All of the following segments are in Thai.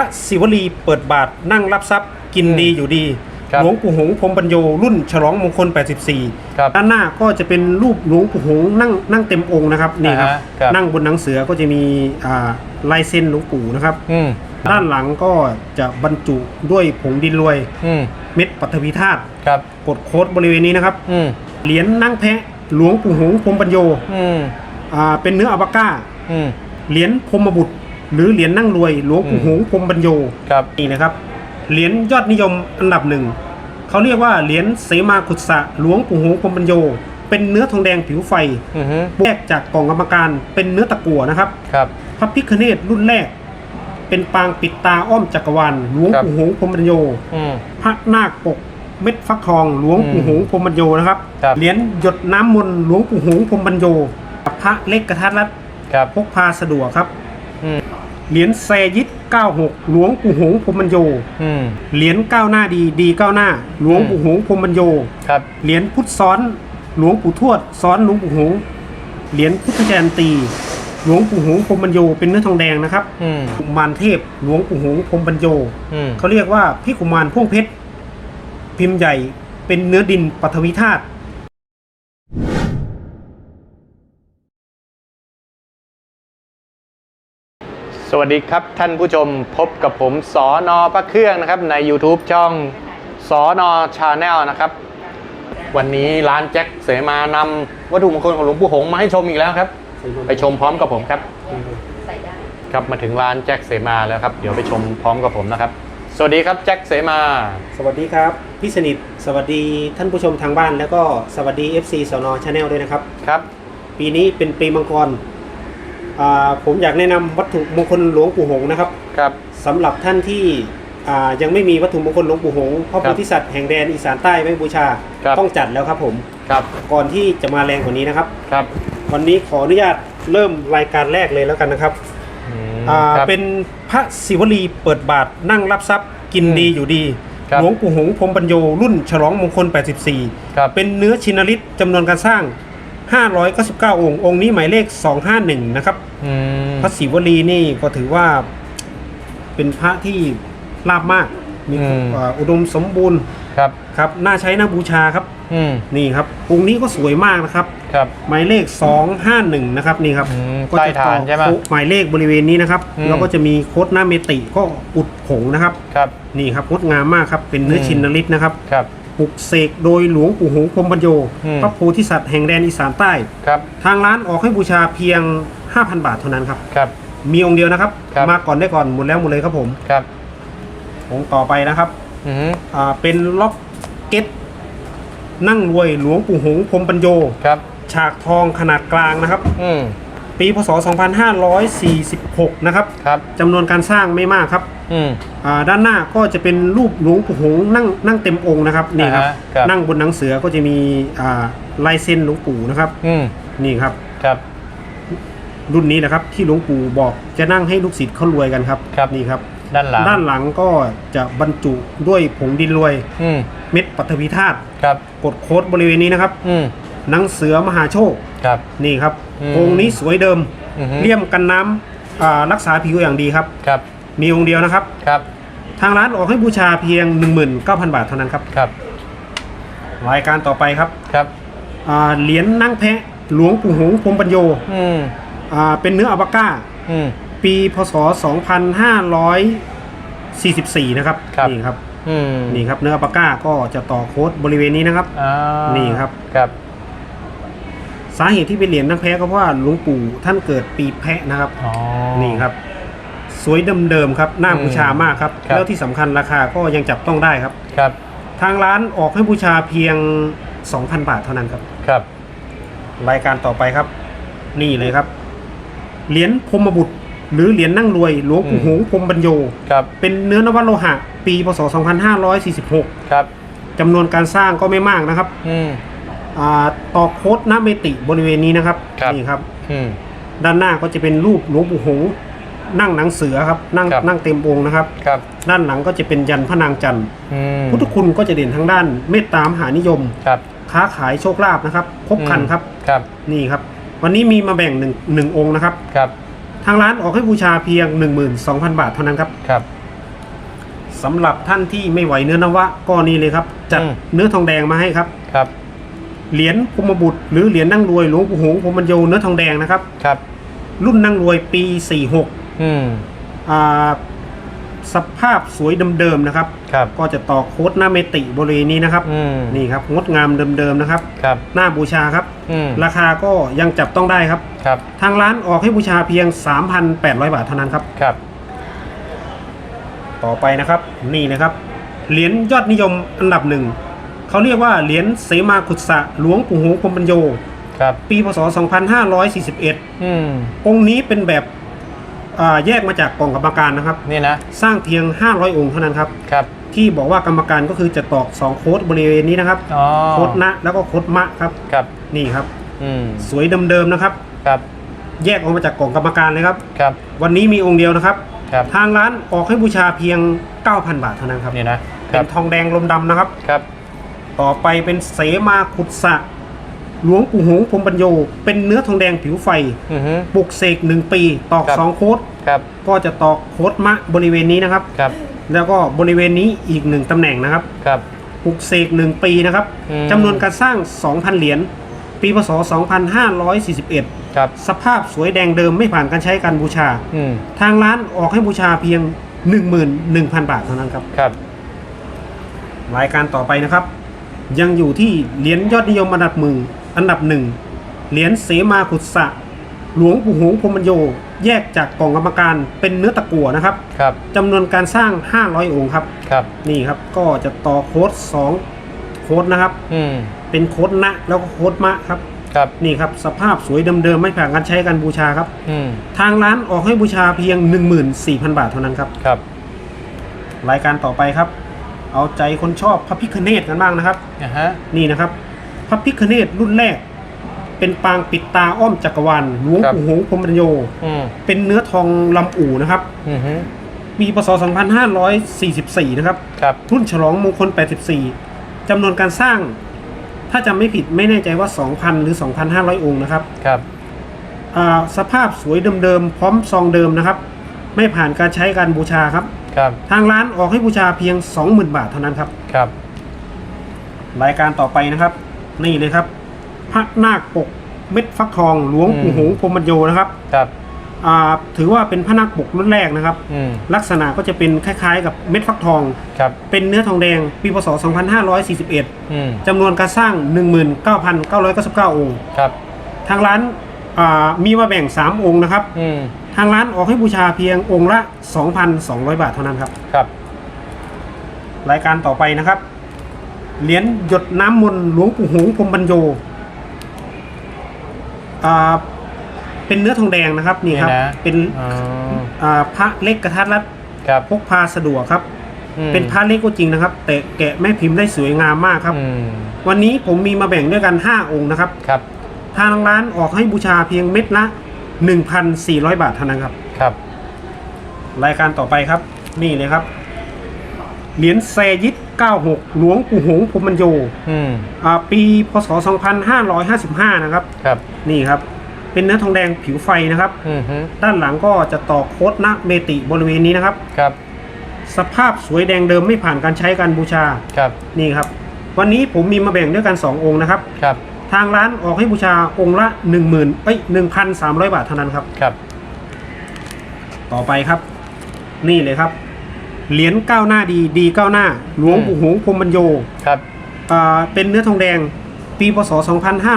พระศิวลีเปิดบาทนั่งรับทรัพย์กินดีอยู่ดี ครับหลวงปู่หงส์พรหมปัญโยรุ่นฉลองมงคล ครับ84 ด้านหน้าก็จะเป็นรูปหลวงปู่หงส์นั่งนั่งเต็มองค์นะครับนี่ครับอ่าฮะครับ นั่งบนหนังเสือก็จะมีอ่าลายเส้นหลวงปู่นะครับ อืมด้านหลังก็จะบรรจุด้วยผงดินรวย อืมเม็ดปัทวีธาตุครับ กดโค้ดบริเวณนี้นะครับ อืมเหรียญนั่งแพะหลวงปู่หงส์พรหมปัญโยอืมอ่าเป็นเนื้ออัลปาก้า อืมเหรียญพรหมบุตร หรือเหรียญนั่งรวยหลวงปู่หงส์พรหมปัญโยครับนี่นะครับเหรียญยอดนิยมอันดับหนึ่งเขาเรียกว่าเหรียญเสมาขุดสะหลวงปู่หงส์พรหมปัญโย เป็นเนื้อทองแดงผิวไฟอือฮึแยกจากกล่องกรรมการเป็นเนื้อตะกั่วนะครับครับพระพิคเนตรุ่นแรก เป็นปางปิดตาอ้อมจักรวาลหลวงครับปู่หงส์พรหมปัญโยอืมพระนาคปกเม็ดฟักทองหลวงปู่หงส์พรหมปัญโยนะครับครับเหรียญหยดน้ำมนต์หลวงปู่หงส์พรหมปัญโยพระเล็กกระทัดรัดครับพกพาสะดวกครับอืม เหรียญแซยิด96 หลวงปู่หงส์พรหมปัญโย อืม เหรียญก้าวหน้าดีดีก้าวหน้า หลวงปู่หงส์พรหมปัญโย ครับ เหรียญพุทธซ้อน หลวงปู่ทวดซ้อนหลวงปู่หงส์เหรียญพุทธแจนตี หลวงปู่หงส์พรหมปัญโยเป็นเนื้อทองแดงนะครับอืม กุมารเทพหลวงปู่หงส์พรหมปัญโย อืม เขาเรียกว่าพี่กุมารพ่วงเพชรพิมพ์ใหญ่เป็นเนื้อดินปฐวีธาตุ สวัสดีครับท่านผู้ชมพบกับผมสอนอพระเครื่องนะครับใน YouTube ช่องสอนอชาแนลนะครับ วันนี้ร้านแจ็คเสมานำวัตถุมงคลของหลวงปู่หงส์มาให้ชมอีกแล้วครับ ไปชมพร้อมกับผมครับครับมาถึงร้านแจ็คเสมาแล้วครับ เดี๋ยวไปชมพร้อมกับผมนะครับ สวัสดีครับแจ็คเสมา สวัสดีครับพี่สนิทสวัสดีท่านผู้ชมทางบ้านแล้วก็สวัสดี FC สนชาแนลด้วยนะครับครับ ปีนี้เป็นปีมังกรอ่า ผมอยากแนะนำวัตถุมงคลหลวงปู่หงส์นะครับครับสำหรับท่านที่อ่ายังไม่มีวัตถุมงคลหลวงปู่หงส์พระครัโพบธิสัตว์แห่งแดนอีสานใต้ไม่บูชาครับต้องจัดแล้วครับผมครับก่อนที่จะมาแรงกว่านี้นะครับครับ วันนี้ขออนุญาตเริ่มรายการแรกเลยแล้วกันนะครับอืมอ่าครับเป็นพระศิวลีเปิดบาทนั่งรับทรัพย์กินอืมดีอยู่ดีครับหลวงปู่หงส์พรหมปัญโยรุ่นฉลองมงคล 84ครับเป็นเนื้อชินฤทธิ์จำนวนการสร้าง 599 องค์ องค์นี้หมายเลข 251 นะครับ อืมพระศิวลีนี่ก็ถือว่าเป็นพระที่ลาบมาก มีอืมอ่าอุดมสมบูรณ์ครับ ครับ น่าใช้น่าบูชาครับ อืมนี่ครับ องค์นี้ก็สวยมากนะครับ ครับ หมายเลข 251 นะครับนี่ครับอืมก็ใต้จะฐานใช่ไหมโค้ดหมายเลขบริเวณนี้นะครับอืม แล้วก็จะมีโค้ดหน้าเมติก็อุดผงนะครับ ครับ นี่ครับงดงามมากครับ เป็นเนื้ออม ชินฤทธิ์นะครับ ครับ ปลุกเสกโดยหลวงปู่หงส์พรหมปัญโยอืม พระโพธิสัตว์แห่งแดนอีสานใต้ ครับ ทางร้านออกให้บูชาเพียง 5,000 บาทเท่านั้นครับ ครับ มีองค์เดียวนะครับ ครับ มาก่อนได้ก่อนหมดแล้วหมดเลยครับผม ครับองค์ต่อไปนะครับอืมอ่าเป็นล็อกเก็ตนั่งรวยหลวงปู่หงส์พรหมปัญโย ครับ ฉากทองขนาดกลางนะครับ อืม ปีพศ 2546 นะครับครับจำนวนการสร้างไม่มากครับอืม อ่าด้านหน้าก็จะเป็นรูปหลวงปู่หงส์นั่งนั่งเต็มองค์นะครับนี่ครับ อ่าฮะครับ นั่งบนหนังเสือก็จะมีอ่าลายเส้นหลวงปู่นะครับอืมนี่ครับ ครับ รุ่นนี้นะครับที่หลวงปู่บอกจะนั่งให้ลูกศิษย์เขารวยกันครับครับ นี่ครับ ด้านหลังด้านหลังก็จะบรรจุด้วยผงดินรวย อืมเม็ดปัทวีธาตุครับกดโค้ดบริเวณนี้นะครับ อืม หนังเสือมหาโชค ครับ นี่ครับอืมองค์นี้สวยเดิม อือฮึ เลี่ยมกันน้ำอ่ารักษาผิวอย่างดีครับ ครับ มีองค์เดียวนะครับ ครับ ทางร้านออกให้บูชาเพียง 19,000 บาทเท่านั้นครับ ครับ รายการต่อไปครับครับ อ่าเหรียญนั่งแพะหลวงปู่หงส์พรหมปัญโยอืม อ่าเป็นเนื้ออัลปาก้า อืม ปีพศ 2544 นะครับ ครับ นี่ครับ อืมนี่ครับเนื้ออัลปาก้าก็จะต่อโค้ดบริเวณนี้นะครับ อ่านี่ครับ ครับ สาเหตุที่เป็นเหรียญนั่งแพะก็เพราะว่าหลวงปู่ท่านเกิดปีแพะนะครับอ๋อ นี่ครับ สวยเดิมๆครับน่าอืมบูชามากครับครับ แล้วที่สำคัญราคาก็ยังจับต้องได้ครับ ครับทางร้านออกให้บูชาเพียง 2,000 บาทเท่านั้นครับ ครับรายการต่อไปครับ นี่เลยครับ เหรียญพรหมบุตร หรือเหรียญนั่งรวยหลวงปู่หงส์พรหมปัญโย ครับเป็นเนื้อนวโลหะ ปีพศ 2546 ครับจำนวนการสร้างก็ไม่มากนะครับ อืมอ่า ต่อโค้ดหน้าเมติบริเวณนี้นะครับครับ นี่ครับ อืม ด้านหน้าก็จะเป็นรูปหลวงปู่หงส์นั่งหนังเสือครับนั่งครับ นั่งเต็มองค์นะครับ ครับด้านหลังก็จะเป็นยันพระนางจันทร์อืมพุทธคุณก็จะเด่นทั้งด้าน เมตตามหานิยม ครับค้าขายโชคลาภนะครับครบครันครับครับ นี่ครับ วันนี้มีมาแบ่งหนึ่งหนึ่งองค์นะครับ ครับ ทางร้านออกให้บูชาเพียง 12,000 บาทเท่านั้นครับครับ สำหรับท่านที่ไม่ไหวเนื้อนวะก็นี่เลยครับ จัดอืม เนื้อทองแดงมาให้ครับ ครับ เหรียญพรหมบุตร หรือเหรียญนั่งรวยหลวงปู่หงส์พรหมบรรโยเนื้อทองแดงนะครับ ครับ รุ่นนั่งรวยปี46อืมอ่าสภาพสวยเดิมๆนะครับ ครับ ก็จะต่อโค้ดหน้าเมติบริเวณนี้นะครับ อืมนี่ครับงดงามเดิมๆนะครับ ครับ หน้าบูชาครับ อืมราคาก็ยังจับต้องได้ครับ ครับ ทางร้านออกให้บูชาเพียง 3,800 บาทเท่านั้นครับ ครับ ต่อไปนะครับ นี่นะครับ เหรียญยอดนิยมอันดับหนึ่ง เขาเรียกว่าเหรียญเสมาขุดสะหลวงปู่หงส์พรหมบรรโย ครับ ปีพศ 2541 อืมองค์นี้เป็นแบบอ่าแยกมาจากกล่องกรรมการนะครับ นี่นะ สร้างเพียง 500 องค์เท่านั้นครับ ครับ ที่บอกว่ากรรมการก็คือจะตอก 2 โค้ดบริเวณนี้นะครับ อ๋อโค้ดนะแล้วก็โค้ดมะครับ ครับ นี่ครับ อืม สวยเดิมๆนะครับ ครับ แยกออกมาจากกล่องกรรมการเลยครับ ครับ วันนี้มีองค์เดียวนะครับ ครับ ทางร้านออกให้บูชาเพียง 9,000 บาทเท่านั้นครับ นี่นะ คเป็รับ นทองแดงลมดำนะครับ ครับ ต่อไปเป็นเสมาขุดสะ หลวงปู่หงส์พรหมปัญโย เป็นเนื้อทองแดงผิวไฟ อือฮึ ปลุกเสกหนึ่งปี ตอกครับ สองโค้ดครับ ก็จะตอกโค้ดมะบริเวณนี้นะครับ ครับ แล้วก็บริเวณนี้อีกหนึ่งตำแหน่งนะครับ ครับ ปลุกเสกหนึ่งปีนะครับอืม จำนวนการสร้าง 2,000 เหรียญ ปีพศ 2541 ครับ สภาพสวยแดงเดิมไม่ผ่านการใช้การบูชา อืม ทางร้านออกให้บูชาเพียง 11,000 บาทเท่านั้นครับ ครับ รายการต่อไปนะครับ ยังอยู่ที่เหรียญยอดนิยมอันดับหนึ่งอันดับหนึ่งเหรียญเสมาขุดสะ หลวงปู่หงส์พรหมบรรโย แยกจากกล่องกรรมการเป็นเนื้อตะกั่วนะครับครับจำนวนการสร้าง 500 องค์ครับ ครับ นี่ครับก็จะต่อโค้ด2โค้ดนะครับ อืมเป็นโค้ดนะแล้วก็โค้ดมะครับ ครับ นี่ครับสภาพสวยเดิมๆไม่ผ่านการใช้การบูชาครับ อืมทางร้านออกให้บูชาเพียง 14,000 บาทเท่านั้นครับ ครับ รายการต่อไปครับ เอาใจคนชอบพระพิคเนตกันบ้างนะครับอ่าฮะนี่นะครับ พระพิคเนตรุ่นแรก เป็นปางปิดตาอ้อมจักรวาลหลวงปู่หงส์พรหมบรรโย อืมเป็นเนื้อทองลำอู่นะครับ อือฮึปีพศ 2544 นะครับ ครับ รุ่นฉลองมงคล 84 จำนวนการสร้าง ถ้าจำไม่ผิดไม่แน่ใจว่า 2,000 หรือ 2,500 องค์นะครับครับ อ่าสภาพสวยเดิมๆ พร้อมซองเดิมนะครับ ไม่ผ่านการใช้การบูชาครับ ครับทางร้านออกให้บูชาเพียง 20,000 บาทเท่านั้นครับ ครับ รายการต่อไปนะครับ นี่เลยครับ พระนาคปกเม็ดฟักทองหลวงปู่อืมหงส์พรหมบรรโยนะครับครับอ่าถือว่าเป็นพระนาคปกรุ่นแรกนะครับ อืมลักษณะก็จะเป็นคล้ายๆ กับเม็ดฟักทอง ครับเป็นเนื้อทองแดงปีพศ 2541อืมจำนวนการสร้าง 19,999 องค์ ครับทางร้านอ่ามีมาแบ่ง 3 องค์นะครับ อืม ทางร้านออกให้บูชาเพียงองค์ละ 2,200 บาทเท่านั้นครับ ครับ รายการต่อไปนะครับ เหรียญหยดน้ำมนต์หลวงปู่หงส์พรหมบรรโยอ่าเป็นเนื้อทองแดงนะครับนี่ครับ นี่นะ เป็นอ๋ออ่าพระเล็กกระทัดรัดครับพกพาสะดวกครับ อืมเป็นพระเล็กก็จริงนะครับ แต่แกะแม่พิมพ์ได้สวยงามมากครับ อืมวันนี้ผมมีมาแบ่งด้วยกัน 5 องค์นะครับ ครับ ทางร้านออกให้บูชาเพียงเม็ดละ 1,400 บาทเท่านั้นครับ ครับ รายการต่อไปครับ นี่เลยครับ เหรียญแซยิต96 หลวงปู่หงส์พรหมบรรโยอืม อ่าปีพศ 2555 นะครับ ครับ นี่ครับ เป็นเนื้อทองแดงผิวไฟนะครับ อืมฮึด้านหลังก็จะต่อโคดนะเมติบริเวณนี้นะครับ ครับ สภาพสวยแดงเดิมไม่ผ่านการใช้การบูชา ครับ นี่ครับ วันนี้ผมมีมาแบ่งด้วยกัน 2 องค์นะครับ ครับ ทางร้านออกให้บูชาองค์ละ10,000เอ้ย1,300บาทเท่านั้นครับ ครับ ต่อไปครับ นี่เลยครับ เหรียญก้าวหน้าดีดีก้าวหน้า หลวงปู่หงส์พรหมบรรโยครับอ่าเป็นเนื้อทองแดงปีพศ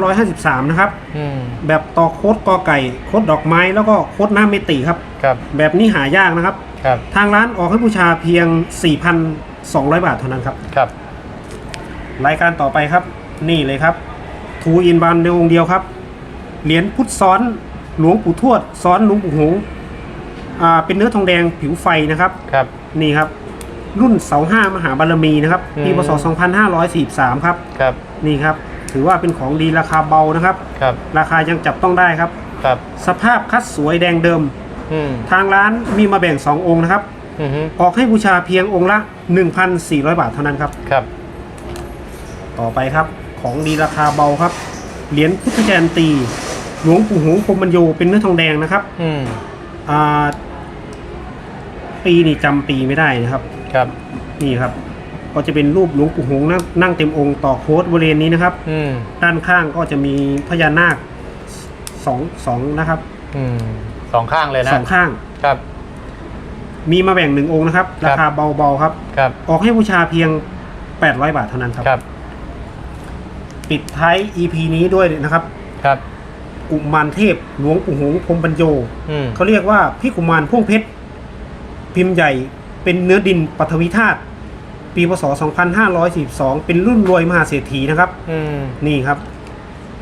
2553 นะครับ อืม แบบต่อโคดกอไก่ โคดดอกไม้แล้วก็โคดหน้าเมติครับ ครับ แบบนี้หายากนะครับ ครับ ทางร้านออกให้บูชาเพียง 4,200 บาทเท่านั้นครับ ครับ รายการต่อไปครับ นี่เลยครับ ทูอินบันในองค์เดียวครับ เหรียญพุทธซ้อนหลวงปู่ทวดซ้อนหลวงปู่หงส์อ่าเป็นเนื้อทองแดงผิวไฟนะครับครับ นี่ครับ รุ่นเสาห้ามหาบารมีนะครับอืม ปีพศ2543ครับครับนี่ครับ ถือว่าเป็นของดีราคาเบานะครับ ครับราคายังจับต้องได้ครับ ครับสภาพคัดสวยแดงเดิม อืมทางร้านมีมาแบ่ง 2 องค์นะครับ อืมฮึออกให้บูชาเพียงองค์ละ 1,400 บาทเท่านั้นครับ ครับ ต่อไปครับ ของดีราคาเบาครับ เหรียญพุทธแจนตี หลวงปู่หงส์พรหมบรรโยเป็นเนื้อทองแดงนะครับอืมอ่าปีนี่จำปีไม่ได้นะครับ ครับ นี่ครับ ก็จะเป็นรูปหลวงปู่หงส์นั่งนั่งเต็มองค์ต่อโค้ดบริเวณนี้นะครับ อืมด้านข้างก็จะมีพญานาคสองสองนะครับอืมสองข้างเลยนะสองข้าง ครับ มีมาแบ่งหนึ่งองค์นะครับ ครับ ราคาเบาๆครับ ครับ ออกให้บูชาเพียง 800 บาทเท่านั้นครับ ครับ ปิดท้าย EP นี้ด้วยนะครับ ครับ กุมารเทพหลวงปู่หงส์พรหมบรรโยอืมเขาเรียกว่าพี่กุมารพ่วงเพชร พิมพ์ใหญ่เป็นเนื้อดินปฐวีธาตุปีพศ 2542 เป็นรุ่นรวยมหาเศรษฐีนะครับ อืมนี่ครับ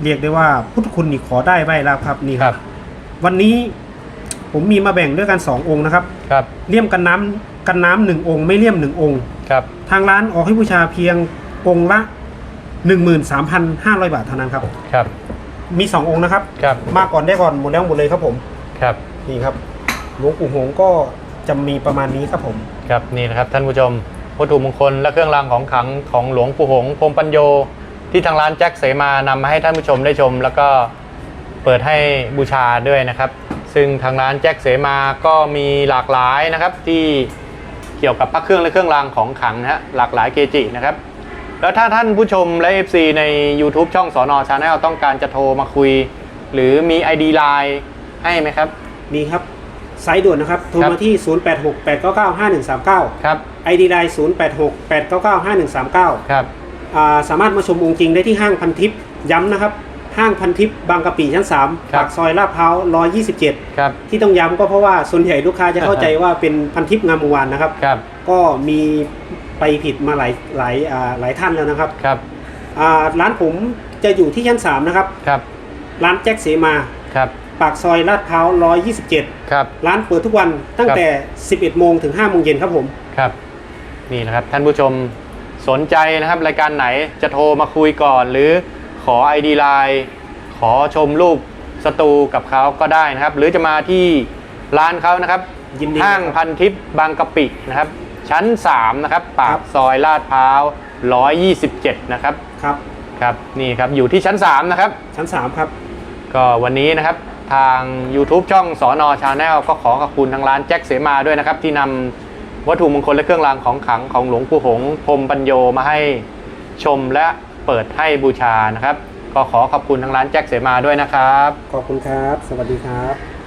เรียกได้ว่าพุทธคุณนี่ขอได้ไว้แล้วครับนี่คครัรับ บ วันนี้ผมมีมาแบ่งด้วยกัน 2 องค์นะครับ ครับ เลี่ยมกันน้ำกันน้ำหนึ่งองค์ ไม่เลี่ยมหนึ่งองค์ ครับ ทางร้านออกให้บูชาเพียงองค์ละ 13,500 บาทเท่านั้นครับ ครับ มี 2 องค์นะครับ ครับ มาก่อนได้ก่อนหมดแล้วหมดเลยครับผม ครับ นี่ครับ หลวงปู่หงส์ก็จะมีประมาณนี้ครับผม ครับ นี่นะครับท่านผู้ชม วัตถุมงคลและเครื่องรางของขลังของหลวงปู่หงส์พรหมปัญโย ที่ทางร้านแจ็คเสมานำมาให้ท่านผู้ชมได้ชม แล้วก็เปิดให้บูชาด้วยนะครับ ซึ่งทางร้านแจ็คเสมาก็มีหลากหลายนะครับที่เกี่ยวกับพระเครื่องและเครื่องรางของขลังนะฮะหลากหลายเกจินะครับ แล้วถ้าท่านผู้ชมและ FC ใน YouTube ช่องสอนอชาแนลต้องการจะโทรมาคุย หรือมี ID Line ให้ไหมครับ มีครับสายด่วนนะครับ โทรครัมาบที่ 0868995139 ครับ ID Line 0868995139 ครับ อ่าสามารถมาชมองค์จริงได้ที่ห้างพันทิพย์ย้ำนะครับ ห้างพันทิพย์บางกะปิชั้น3ครับ ปากซอยลาดพร้าว127 ครับ ที่ต้องย้ำก็เพราะว่าส่วนใหญ่ลูกค้าจะเข้าใจว่าเป็นพันทิพย์งามวงวานนะครับ ครับ ก็มี ไปผิดมาหลายหลายอ่าหลายท่านแล้วนะครับครับอ่าร้านผมจะอยู่ที่ชั้น 3 นะครับ ครับร้านแจ็คเสมา ครับปากซอยลาดพร้าว127 ครับ ร้านเปิดทุกวันตั้งแต่ 11 โมงถึง 5 โมงเย็นครับผม ครับนี่นะครับท่านผู้ชมสนใจนะครับรายการไหนจะโทรมาคุยก่อน หรือขอ ID Line ขอชมรูปสตูกับเขาก็ได้นะครับ หรือจะมาที่ร้านเขานะครับยินดี ห้างครับพันทิพย์บางกะปินะครับ ชั้น 3 นะครับ ปาครักบ ซอยลาดพร้าว 127 นะครับ ครับ ครับ นี่ครับ อยู่ที่ชั้น 3 นะครับ ชั้น 3 ครับ ก็วันนี้นะครับทาง YouTube ช่องสอนอชาแนลก็ขอขอบคุณทางร้านแจ็คเสมาด้วยนะครับ ที่นำวัตถุมงคลและเครื่องรางของขลังของหลวงปู่หงส์พรหมปัญโยมาให้ชมและเปิดให้บูชานะครับ ก็ขอขอบคุณทางร้านแจ็คเสมาด้วยนะครับ ขอบคุณครับ สวัสดีครับ